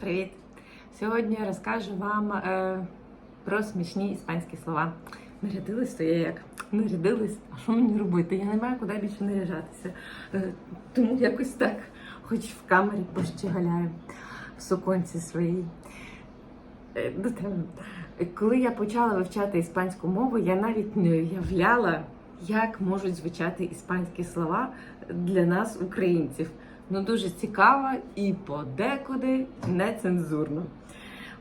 Привіт! Сьогодні я розкажу вам е, про смішні іспанські слова. Нарядилась, то я як нарядилась, а що мені робити? Я не маю куди більше наряжатися. Е, тому якось так, хоч в камері пощегаляю в суконці своїй. Е, до тебе. Коли я почала вивчати іспанську мову, я навіть не уявляла, як можуть звучати іспанські слова для нас, українців. Ну дуже цікаво і подекуди нецензурно.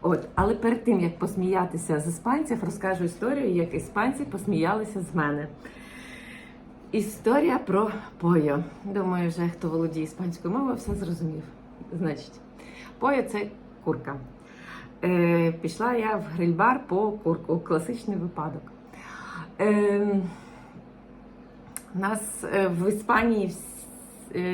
От, але перед тим як посміятися з іспанців, розкажу історію, як іспанці посміялися з мене. Історія про пойо. Думаю, вже хто володіє іспанською мовою, все зрозумів. Значить, пойо це курка. Е, пішла я в грильбар по курку. Класичний випадок. Е, у нас е, в Іспанії всі, е,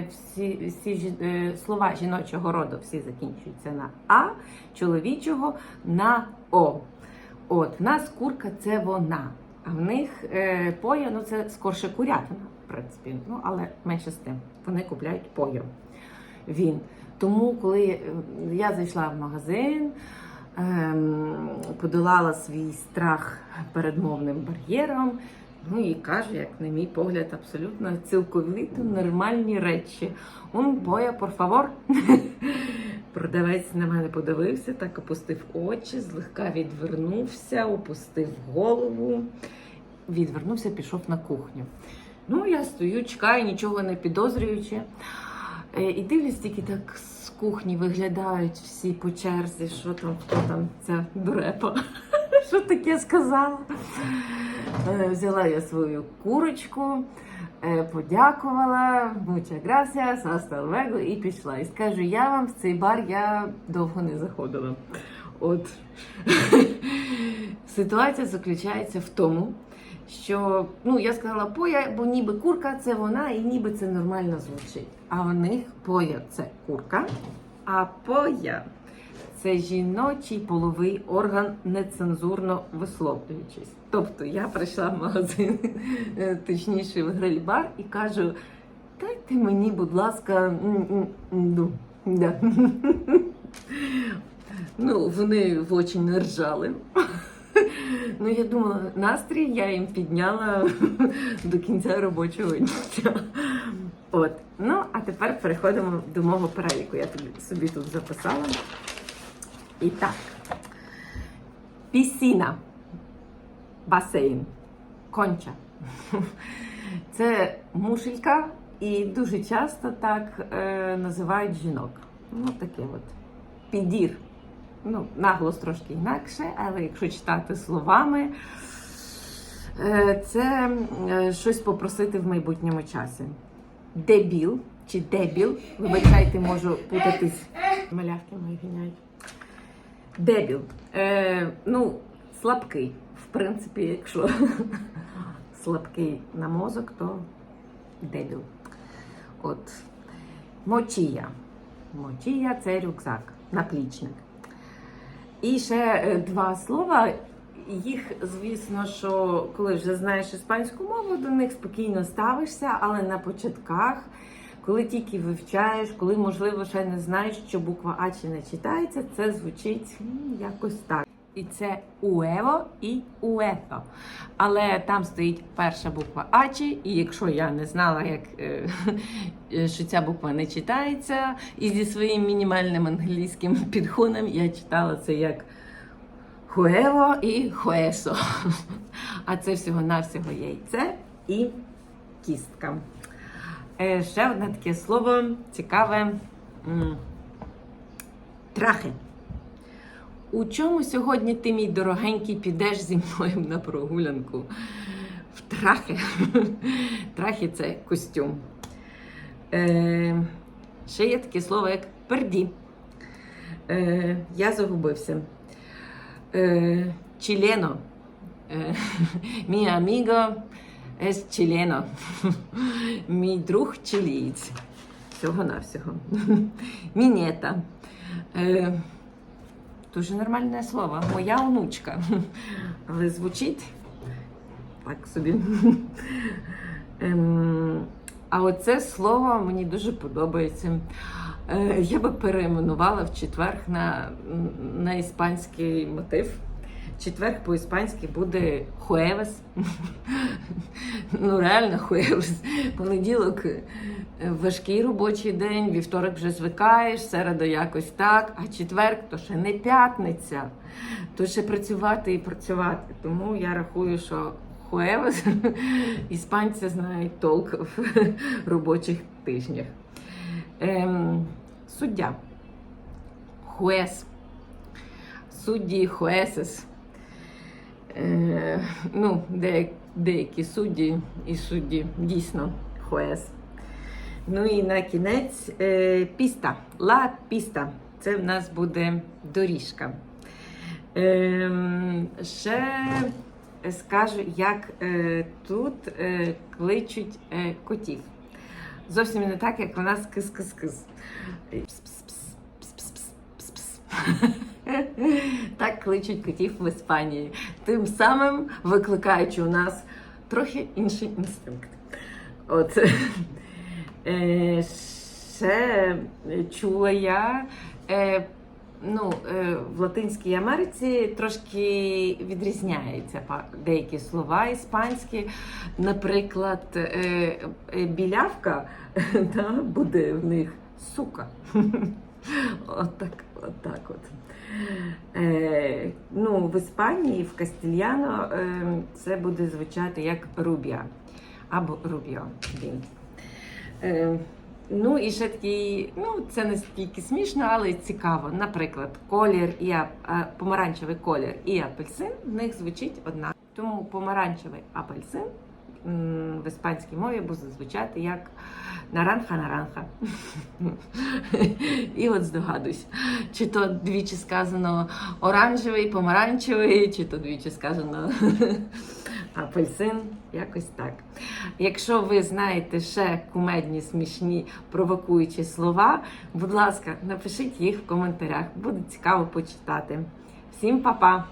всі, всі е, слова жіночого роду всі закінчуються на А, чоловічого на О. От, в нас курка це вона. А в них е, поя, ну це скорше курятина, в принципі. Ну, але менше з тим. Вони купляють пою. Він. Тому, коли е, я зайшла в магазин, ем, подолала свій страх перед мовним бар'єром, ну і кажу, як на мій погляд, абсолютно цілковито нормальні речі. Он боя, por favor. Продавець на мене подивився, так опустив очі, злегка відвернувся, опустив голову, відвернувся, пішов на кухню. Ну, я стою, чекаю, нічого не підозрюючи. Е, І дивлюсь, тільки так з кухні виглядають всі по черзі, що там, хто там ця дурепа. Що таке сказала? Е, Взяла я свою курочку, е, подякувала, muchas gracias, hasta і пішла. І скажу, я вам в цей бар я довго не заходила. От ситуація заключається в тому, що ну я сказала поя, бо ніби курка це вона, і ніби це нормально звучить. А в них поя це курка, а поя це жіночий половий орган, нецензурно висловлюючись. Тобто я прийшла в магазин, е, точніше в гриль-бар, і кажу: дайте мені, будь ласка, ну, да. Ну, вони в очі не ржали. Ну, я думала, настрій я їм підняла до кінця робочого дня. От. Ну, а тепер переходимо до мого переліку. Я тобі собі тут записала. І так. Пісіна. Басейн. Конча. Це мушелька, і дуже часто так е, називають жінок. Ну, таке от. Підір. Ну, наголос трошки інакше, але якщо читати словами, е, це е, щось попросити в майбутньому часі. Дебіл чи дебіл, вибачайте, можу путатись. Малявки мої гіняють. Дебіл. Е, ну, слабкий. В принципі, якщо слабкий на мозок, то дебіл. От. Мочія. Мочія це рюкзак, наплічник. І ще е, два слова. Їх, звісно, що коли вже знаєш іспанську мову, до них спокійно ставишся, але на початках, коли тільки вивчаєш, коли, можливо, ще не знаєш, що буква А чи не читається, це звучить якось так. І це уево і уето. Але там стоїть перша буква Ачі, і якщо я не знала, як, е, е, що ця буква не читається, і зі своїм мінімальним англійським підходом я читала це як хуево і хуесо. А це всього-навсього яйце і кістка. Е, ще одне таке слово цікаве. Трахи. У чому сьогодні ти, мій дорогенький, підеш зі мною на прогулянку? В трахи. Трахи це костюм. Е, ще є таке слово, як перді. Е, я загубився. Е, чилено. Е, мій аміго es чилено. Мій друг чилієць. Всього-навсього. Мінета. Е, Дуже нормальне слово. Моя онучка. Але звучить так собі. Ем, а оце слово мені дуже подобається. Е, Я би перейменувала в четверг на, на іспанський мотив. Четверг по-іспанськи буде хуевес. Ну, реально хуевес. Понеділок е, важкий робочий день, вівторок вже звикаєш, середа якось так, а четверг то ще не п'ятниця, то ще працювати і працювати. Тому я рахую, що хуевес іспанці знають толк в робочих тижнях. Ем, суддя. Хуес. Судді хуесес. Е, ну, де, деякі судді і судді дійсно хуес. Ну і на кінець е, піста. Ла піста. Це в нас буде доріжка. Ем, ще скажу, як е, тут е, кличуть е, котів. Зовсім не так, як у нас кис-кис-кис. Пс-пс-пс, пс-пс-пс, пс-пс. Так кличуть котів в Іспанії, тим самим викликаючи у нас трохи інший інстинкт. От. Е, ще чула я. Е, ну, е, в Латинській Америці трошки відрізняються деякі слова іспанські. Наприклад, білявка да, буде в них сука. Отак, отак от. Е, ну, в Іспанії, в Кастильяно е, це буде звучати як рубія або рубіо. Е, ну і ще такий, ну це не стільки смішно, але цікаво. Наприклад, колір і а, помаранчевий колір і апельсин в них звучить одна. Тому помаранчевий апельсин в іспанській мові буде звучати як наранха-наранха. І от здогадуйся, чи то двічі сказано оранжевий, помаранчевий, чи то двічі сказано апельсин, якось так. Якщо ви знаєте ще кумедні, смішні, провокуючі слова, будь ласка, напишіть їх в коментарях. Буде цікаво почитати. Всім па-па!